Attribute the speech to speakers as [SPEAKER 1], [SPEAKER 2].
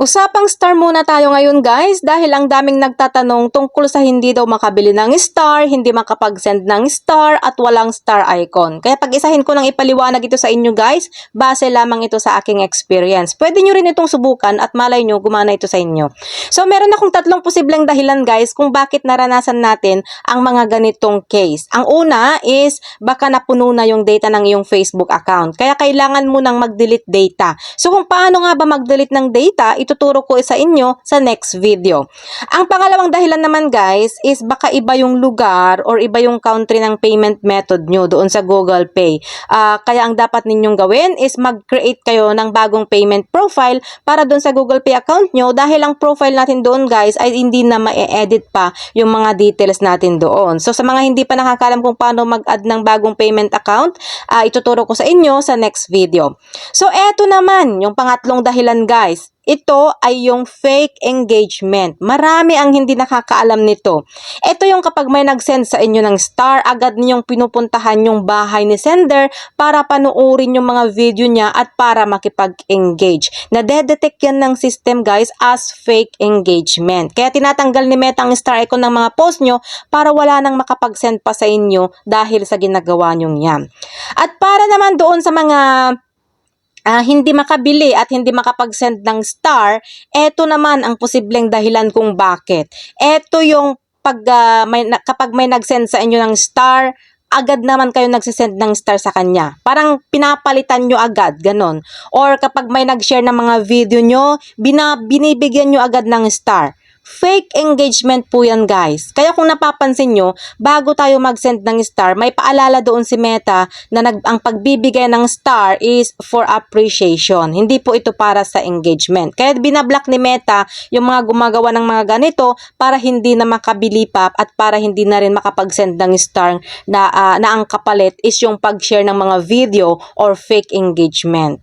[SPEAKER 1] Usapang star muna tayo ngayon guys dahil ang daming nagtatanong tungkol sa hindi daw makabili ng star, hindi makapag-send ng star at walang star icon. Kaya pag-isahin ko nang ipaliwanag ito sa inyo guys, base lamang ito sa aking experience. Pwede nyo rin itong subukan at malay nyo gumana ito sa inyo. So meron akong tatlong posibleng dahilan guys kung bakit naranasan natin ang mga ganitong case. Ang una is baka napuno na yung data ng iyong Facebook account. Kaya kailangan mo nang mag-delete data. So kung paano nga ba mag-delete ng data, ituturo ko sa inyo sa next video. Ang pangalawang dahilan naman guys is baka iba yung lugar or iba yung country ng payment method nyo doon sa Google Pay. Ah, kaya ang dapat ninyong gawin is mag-create kayo ng bagong payment profile para doon sa Google Pay account nyo dahil ang profile natin doon guys ay hindi na ma-edit pa yung mga details natin doon. So sa mga hindi pa nakakalam kung paano mag-add ng bagong payment account, ah, ituturo ko sa inyo sa next video. So eto naman yung pangatlong dahilan guys. Ito ay yung fake engagement. Marami ang hindi nakakaalam nito. Ito yung kapag may nag-send sa inyo ng star, agad ninyong pinupuntahan yung bahay ni sender para panuorin yung mga video niya at para makipag-engage. Nadedetect yan ng system guys as fake engagement. Kaya tinatanggal ni Meta ang star icon ng mga post nyo para wala nang makapag-send pa sa inyo dahil sa ginagawa nyo yan. At para naman doon sa mga ah, hindi makabili at hindi makapag-send ng star, eto naman ang posibleng dahilan kung bakit. Eto yung pag ah, may, na- kapag may nag-send sa inyo ng star, agad naman kayo nagsisend ng star sa kanya. Parang pinapalitan nyo agad, ganon. Or kapag may nag-share ng mga video nyo, bina, binibigyan nyo agad ng star. Fake engagement po yan guys. Kaya kung napapansin nyo, bago tayo mag-send ng star, may paalala doon si Meta na nag, ang pagbibigay ng star is for appreciation. Hindi po ito para sa engagement. Kaya binablock ni Meta yung mga gumagawa ng mga ganito para hindi na makabili pa at para hindi na rin makapag-send ng star na, ah, na ang kapalit is yung pag-share ng mga video or fake engagement.